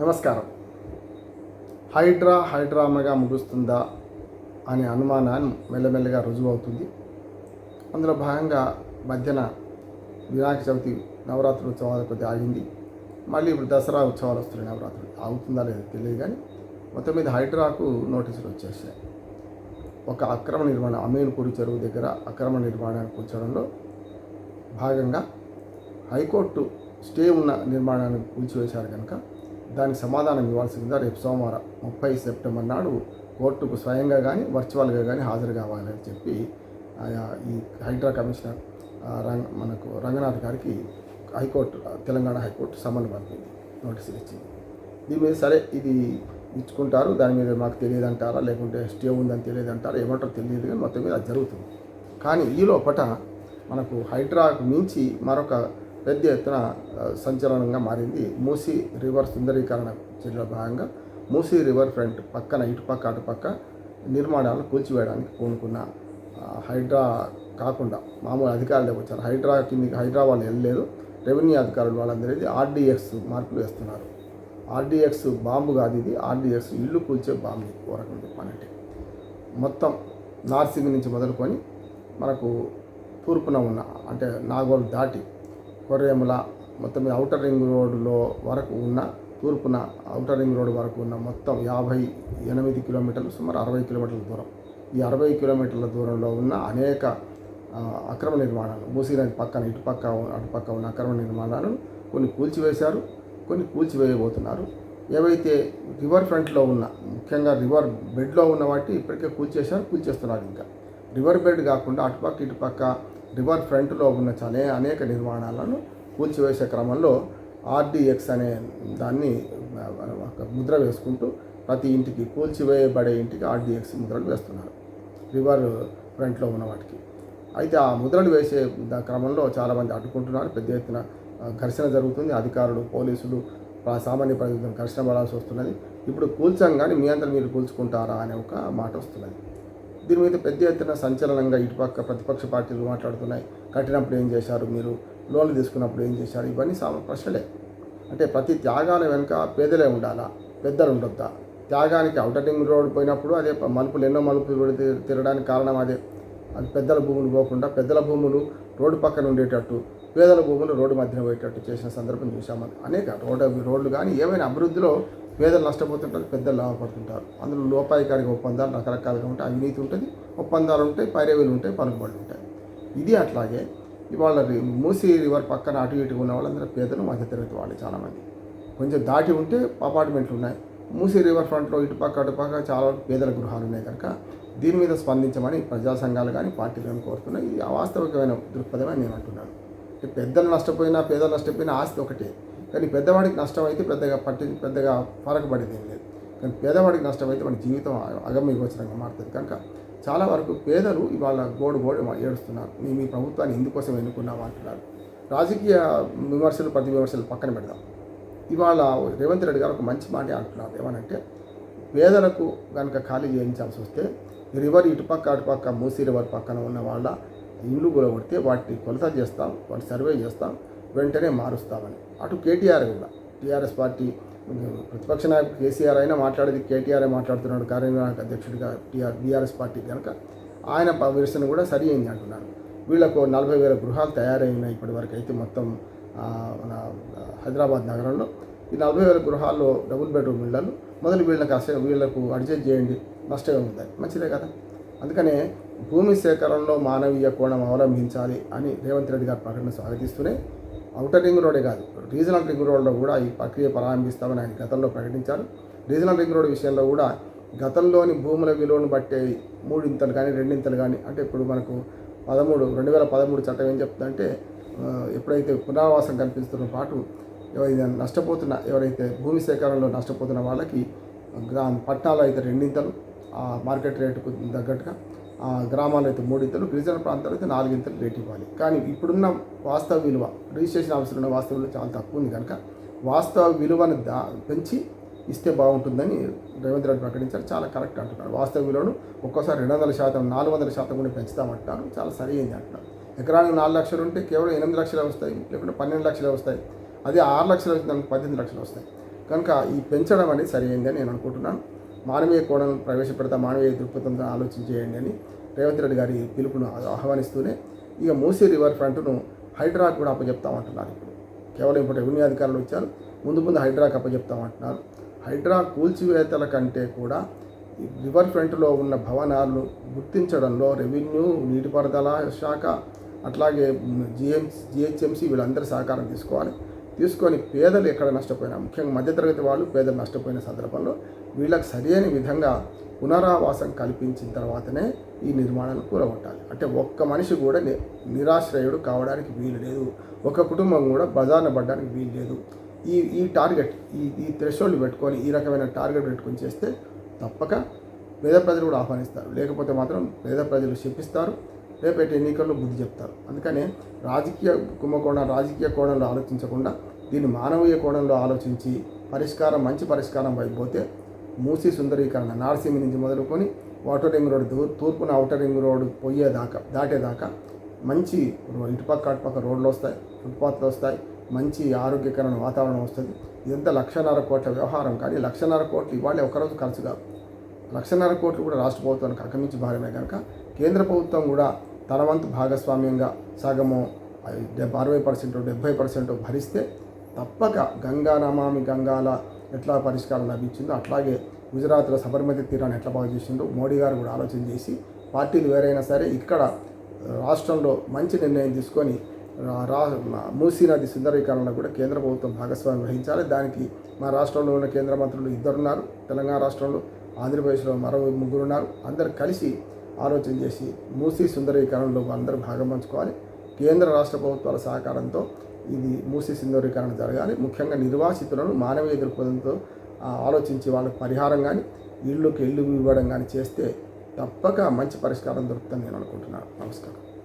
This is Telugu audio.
నమస్కారం. హైడ్రా హైడ్రామాగా ముగుస్తుందా అనే అనుమానాన్ని మెల్లమెల్లగా రుజువు అవుతుంది అందులో భాగంగా మధ్యన వినాయక చవితి నవరాత్రి ఉత్సవాలు కొద్దిగా ఆగింది. మళ్ళీ ఇప్పుడు దసరా ఉత్సవాలు వస్తున్నాయి నవరాత్రులు ఆగుతుందా లేదో తెలియదు కానీ మొత్తం మీద హైడ్రాకు నోటీసులు వచ్చేసాయి. ఒక అక్రమ నిర్మాణం అమీన్పూరి చెరువు దగ్గర అక్రమ నిర్మాణాన్ని కూర్చోవడంలో భాగంగా హైకోర్టు స్టే ఉన్న నిర్మాణాన్ని కూల్చివేశారు కనుక దానికి సమాధానం ఇవ్వాల్సిందిగా రేపు సోమవారం ముప్పై సెప్టెంబర్ నాడు కోర్టుకు స్వయంగా కానీ వర్చువల్గా కానీ హాజరు కావాలని చెప్పి ఆయా ఈ హైడ్రా కమిషనర్ రంగ మనకు రంగనాథ్ గారికి హైకోర్టు తెలంగాణ హైకోర్టు సమన్లు పంపింది నోటీసులు ఇచ్చింది. దీని మీద సరే ఇది ఇచ్చుకుంటారు దాని మీద మాకు తెలియదు అంటారా లేకుంటే స్టే ఉందని తెలియదు అంటారా ఏమంటారో తెలియదు కానీ మొత్తం మీద అది జరుగుతుంది. కానీ ఈ లోపల మనకు హైడ్రాకు మించి మరొక పెద్ద ఎత్తున సంచలనంగా మారింది. మూసి రివర్ సుందరీకరణ చర్యలో భాగంగా మూసీ రివర్ ఫ్రంట్ పక్కన ఇటుపక్క అటుపక్క నిర్మాణాలను కూల్చివేయడానికి పూనుకున్న హైడ్రా కాకుండా మామూలు అధికారులే వచ్చారు. హైడ్రా కిందికి హైడ్రా వాళ్ళు వెళ్ళలేదు. రెవెన్యూ అధికారులు వాళ్ళందరిది ఆర్డీఎక్స్ మార్పులు వేస్తున్నారు. ఆర్డీఎక్స్ బాంబు కాదు ఇది. ఆర్డీఎక్స్ ఇల్లు కూల్చే బాంబు ఓ రకం చెప్పానంటే మొత్తం నార్సింగ్ నుంచి మొదలుకొని మనకు తూర్పున ఉన్న అంటే నాగోల్ దాటి కొర్రేముల మొత్తం మీద ఔటర్ రింగ్ రోడ్లో వరకు ఉన్న తూర్పున ఔటర్ రింగ్ రోడ్ వరకు ఉన్న మొత్తం యాభై ఎనిమిది కిలోమీటర్లు సుమారు అరవై కిలోమీటర్ల దూరం. ఈ అరవై కిలోమీటర్ల దూరంలో ఉన్న అనేక అక్రమ నిర్మాణాలు మూసీ నది పక్కన ఇటుపక్క అటుపక్క ఉన్న అక్రమ నిర్మాణాలు కొన్ని కూల్చివేశారు కొన్ని కూల్చివేయబోతున్నారు. ఏవైతే రివర్ ఫ్రంట్లో ఉన్న ముఖ్యంగా రివర్ బెడ్లో ఉన్న వాటి ఇప్పటికే కూల్చేశారు కూల్చేస్తున్నారు ఇంకా. రివర్ బెడ్ కాకుండా అటుపక్క ఇటుపక్క రివర్ ఫ్రంట్లో ఉన్న చాలా అనేక నిర్మాణాలను కూల్చివేసే క్రమంలో ఆర్డీఎక్స్ అనే దాన్ని ఒక ముద్ర వేసుకుంటూ ప్రతి ఇంటికి కూల్చివేయబడే ఇంటికి ఆర్డీఎక్స్ ముద్రలు వేస్తున్నారు రివర్ ఫ్రంట్లో ఉన్న వాటికి. అయితే ఆ ముద్రలు వేసే క్రమంలో చాలామంది అడ్డుకుంటున్నారు. పెద్ద ఎత్తున ఘర్షణ జరుగుతుంది. అధికారులు పోలీసులు సామాన్య ప్రజలను ఘర్షణ పడాల్సి వస్తున్నది. ఇప్పుడు కూల్చంగానే మీ అంతా మీరు కూల్చుకుంటారా అనే ఒక మాట వస్తున్నది. దీని మీద పెద్ద ఎత్తున సంచలనంగా ఇటుపక్క ప్రతిపక్ష పార్టీలు మాట్లాడుతున్నాయి. కట్టినప్పుడు ఏం చేశారు మీరు? లోన్లు తీసుకున్నప్పుడు ఏం చేశారు? ఇవన్నీ సామ ప్రశ్నలే. అంటే ప్రతి త్యాగాల వెనుక పేదలే ఉండాలా? పెద్దలు ఉండొద్దా? త్యాగానికి అవుటర్ రింగ్ రోడ్ పోయినప్పుడు అదే మలుపులు ఎన్నో మలుపులు తిరగడానికి కారణం అదే. అది పెద్దల భూములు పోకుండా పెద్దల భూములు రోడ్డు పక్కన ఉండేటట్టు పేదల భూములు రోడ్డు మధ్యన పోయేటట్టు చేసిన సందర్భం చూసాము అనేక రోడ్డు రోడ్లు కానీ ఏమైనా అభివృద్ధిలో పేదలు నష్టపోతుంటారు పెద్దలు లాభపడుతుంటారు. అందులో లోపాయికారిక ఒప్పందాలు రకరకాలుగా ఉంటాయి. అవినీతి ఉంటుంది. ఒప్పందాలు ఉంటాయి పైరవీలు ఉంటాయి పలుకుబడులు ఉంటాయి. ఇది అట్లాగే ఇవాళ రి- మూసీ రివర్ పక్కన అటు ఇటు ఉన్న వాళ్ళందరూ పేదలు మధ్యతరగతి వాళ్ళు చాలామంది. కొంచెం దాటి ఉంటే అపార్ట్మెంట్లు ఉన్నాయి. మూసీ రివర్ ఫ్రంట్లో ఇటుపక్క అటుపక్క చాలా పేదల గృహాలు ఉన్నాయి కనుక దీని మీద స్పందించమని ప్రజా సంఘాలు కానీ పార్టీలు కానీ కోరుతున్నాయి. ఇది అవాస్తవికమైన దృక్పథమని నేను అంటున్నాను. పెద్దలు నష్టపోయినా పేదలు నష్టపోయినా ఆస్తి ఒకటే. కానీ పెద్దవాడికి నష్టం అయితే పెద్దగా పట్టి పెద్దగా ఫరకబడేది ఏం లేదు. కానీ పేదవాడికి నష్టం అయితే మన జీవితం అగమ్య గోచరంగా మారుతుంది. కనుక చాలా వరకు పేదలు ఇవాళ గోడు గోడు ఏడుస్తున్నారు. మేము మీ ప్రభుత్వాన్ని ఇందుకోసం ఎన్నుకున్నాం అంటున్నారు. రాజకీయ విమర్శలు ప్రతి విమర్శలు పక్కన పెడదాం. ఇవాళ రేవంత్ రెడ్డి గారు ఒక మంచి మాట అంటున్నారు. ఏమనంటే పేదలకు కనుక ఖాళీ చేయించాల్సి వస్తే రివర్ ఇటుపక్క అటుపక్క మూసీ రివర్ పక్కన ఉన్న వాళ్ళ ఇల్లు కొడితే వాటిని కొలత చేస్తాం వాటి సర్వే చేస్తాం. వెంటనే మారుస్తామని. అటు కేటీఆర్ కూడా. టీఆర్ఎస్ పార్టీ ప్రతిపక్ష నాయకుడు కేసీఆర్ అయినా మాట్లాడేది కేటీఆర్ మాట్లాడుతున్నాడు కార్యనిర్వాహక అధ్యక్షుడిగా టీఆర్ బీఆర్ఎస్ పార్టీ కనుక ఆయన విరసన విమర్శన కూడా సరి అయింది అంటున్నారు. వీళ్ళకు నలభై వేల గృహాలు తయారైనాయి ఇప్పటివరకు అయితే మొత్తం మన హైదరాబాద్ నగరంలో. ఈ నలభై వేల గృహాల్లో డబుల్ బెడ్రూమ్ ఇళ్ళలు మొదలు వీళ్ళకి అసలు వీళ్ళకు అడ్జస్ట్ చేయండి నష్టమే ఉందని మంచిదే కదా? అందుకనే భూమి సేకరణలో మానవీయ కోణం అవలంబించాలి అని రేవంత్ రెడ్డి గారి ప్రకటన స్వాగతిస్తూనే అవుటర్ రింగ్ రోడే కాదు రీజనల్ రింగ్ రోడ్లో కూడా ఈ ప్రక్రియ ప్రారంభిస్తామని ఆయన గతంలో ప్రకటించారు. రీజనల్ రింగ్ రోడ్ విషయంలో కూడా గతంలోని భూముల విలువను బట్టే మూడింతలు కానీ రెండింతలు కానీ అంటే ఇప్పుడు మనకు పదమూడు రెండు వేల పదమూడు చట్టం ఏం చెప్తుందంటే ఎప్పుడైతే పునరావాసం కల్పిస్తున్న పాటు ఎవరైతే నష్టపోతున్న ఎవరైతే భూమి సేకరణలో నష్టపోతున్న వాళ్ళకి గ్రా పట్టణాలు అయితే రెండింతలు ఆ మార్కెట్ రేటుకు తగ్గట్టుగా గ్రామాలు అయితే మూడింతలు గిరిజన ప్రాంతాలు అయితే నాలుగింతలు రేటు ఇవ్వాలి. కానీ ఇప్పుడున్న వాస్తవ విలువ రిజిస్ట్రేషన్ ఆఫీసులో ఉన్న వాస్తవ విలువ చాలా తక్కువ ఉంది కనుక వాస్తవ విలువను దా పెంచి ఇస్తే బాగుంటుందని రేవంత్ రెడ్డి ప్రకటించారు. చాలా కరెక్ట్ అంటున్నారు. వాస్తవ విలువను ఒక్కోసారి రెండు వందల శాతం నాలుగు వందల శాతం కూడా పెంచుతామంటారు చాలా సరైంది అంటున్నారు. ఎకరానికి నాలుగు లక్షలు ఉంటే కేవలం ఎనిమిది లక్షలే వస్తాయి లేకుంటే పన్నెండు లక్షలే వస్తాయి. అదే ఆరు లక్షలు వచ్చిందానికి పద్దెనిమిది లక్షలు వస్తాయి. కనుక ఈ పెంచడం అనేది సరైందని నేను అనుకుంటున్నాను. మానవీయ కోణం ప్రవేశపెడతా మానవీయ దృక్పథంతో ఆలోచించేయండి అని రేవంత్ రెడ్డి గారి పిలుపును ఆహ్వానిస్తూనే ఇక మూసీ రివర్ ఫ్రంట్ను హైడ్రాకు కూడా అప్పచెప్తామంటున్నారు ఇప్పుడు. కేవలం ఇప్పుడు రెవెన్యూ అధికారులు వచ్చారు ముందు ముందు హైడ్రాకు అప్పచెప్తామంటున్నారు హైడ్రా కూల్చివేతల కంటే కూడా రివర్ ఫ్రంట్లో ఉన్న భవనాలను గుర్తించడంలో రెవెన్యూ నీటిపారుదల శాఖ అట్లాగే జిఎం జిహెచ్ఎంసీ వీళ్ళందరూ సహకారం తీసుకోవాలి. తీసుకొని పేదలు ఎక్కడ నష్టపోయినా ముఖ్యంగా మధ్యతరగతి వాళ్ళు పేదలు నష్టపోయిన సందర్భంలో వీళ్ళకి సరైన విధంగా పునరావాసం కల్పించిన తర్వాతనే ఈ నిర్మాణాలు కూరగొట్టాలి అంటే ఒక్క మనిషి కూడా నిరాశ్రయుడు కావడానికి వీలు లేదు. ఒక కుటుంబం కూడా బజార్న పడడానికి వీలు లేదు. ఈ ఈ టార్గెట్ ఈ ఈ థ్రెషోల్డ్ పెట్టుకొని ఈ రకమైన టార్గెట్ పెట్టుకొని చేస్తే తప్పక పేద ప్రజలు కూడా ఆహ్వానిస్తారు. లేకపోతే మాత్రం పేద ప్రజలు చెప్పిస్తారు రేపటి ఎన్నికల్లో బుద్ధి చెప్తారు. అందుకనే రాజకీయ కుంభకోణం రాజకీయ కోణంలో ఆలోచించకుండా దీన్ని మానవీయ కోణంలో ఆలోచించి పరిష్కారం మంచి పరిష్కారం అయిపోతే మూసీ సుందరీకరణ నార్సింగి నుంచి మొదలుకొని వాటర్ రింగ్ రోడ్ తూర్పున అవుటర్ రింగ్ రోడ్ పోయేదాకా దాటేదాకా మంచి ఇటుపక్క అటుపక్క రోడ్లు వస్తాయి ఫుట్పాత్లు వస్తాయి మంచి ఆరోగ్యకరమైన వాతావరణం వస్తుంది. ఇదంతా లక్షన్నర కోట్ల వ్యవహారం కానీ లక్షన్నర కోట్లు ఇవాళ ఒకరోజు ఖర్చు కాదు. లక్షన్నర కోట్లు కూడా రాష్ట్ర ప్రభుత్వానికి అక్కమించి భాగమే కనుక కేంద్ర ప్రభుత్వం కూడా తన వంతు భాగస్వామ్యంగా సగము అరవై పర్సెంట్ డెబ్బై పర్సెంట్ భరిస్తే తప్పక గంగా నమామి గంగాల ఎట్లా పరిష్కారం లభించిందో అట్లాగే గుజరాత్లో సబర్మతి తీరాన్ని ఎట్లా బాగు చేసిందో మోడీ గారు కూడా ఆలోచన చేసి పార్టీలు వేరైనా సరే ఇక్కడ రాష్ట్రంలో మంచి నిర్ణయం తీసుకొని రా- మూసీ నది సుందరీకరణలో కూడా కేంద్ర ప్రభుత్వం భాగస్వామ్యం వహించాలి. దానికి మా రాష్ట్రంలో ఉన్న కేంద్ర మంత్రులు ఇద్దరున్నారు. తెలంగాణ రాష్ట్రంలో ఆంధ్రప్రదేశ్లో మరో ముగ్గురు ఉన్నారు. అందరు కలిసి ఆలోచన చేసి మూసీ సుందరీకరణలో అందరూ భాగం పంచుకోవాలి. కేంద్ర రాష్ట్ర ప్రభుత్వాల సహకారంతో ఇది మూసీ సుందరీకరణ జరగాలి. ముఖ్యంగా నిర్వాసితులను మానవీయ దృక్పథంతో ఆలోచించి వాళ్ళకి పరిహారం కానీ ఇళ్ళుకి ఇల్లు ఇవ్వడం కానీ చేస్తే తప్పక మంచి పరిష్కారం దొరుకుతుందని నేను అనుకుంటున్నాను. నమస్కారం.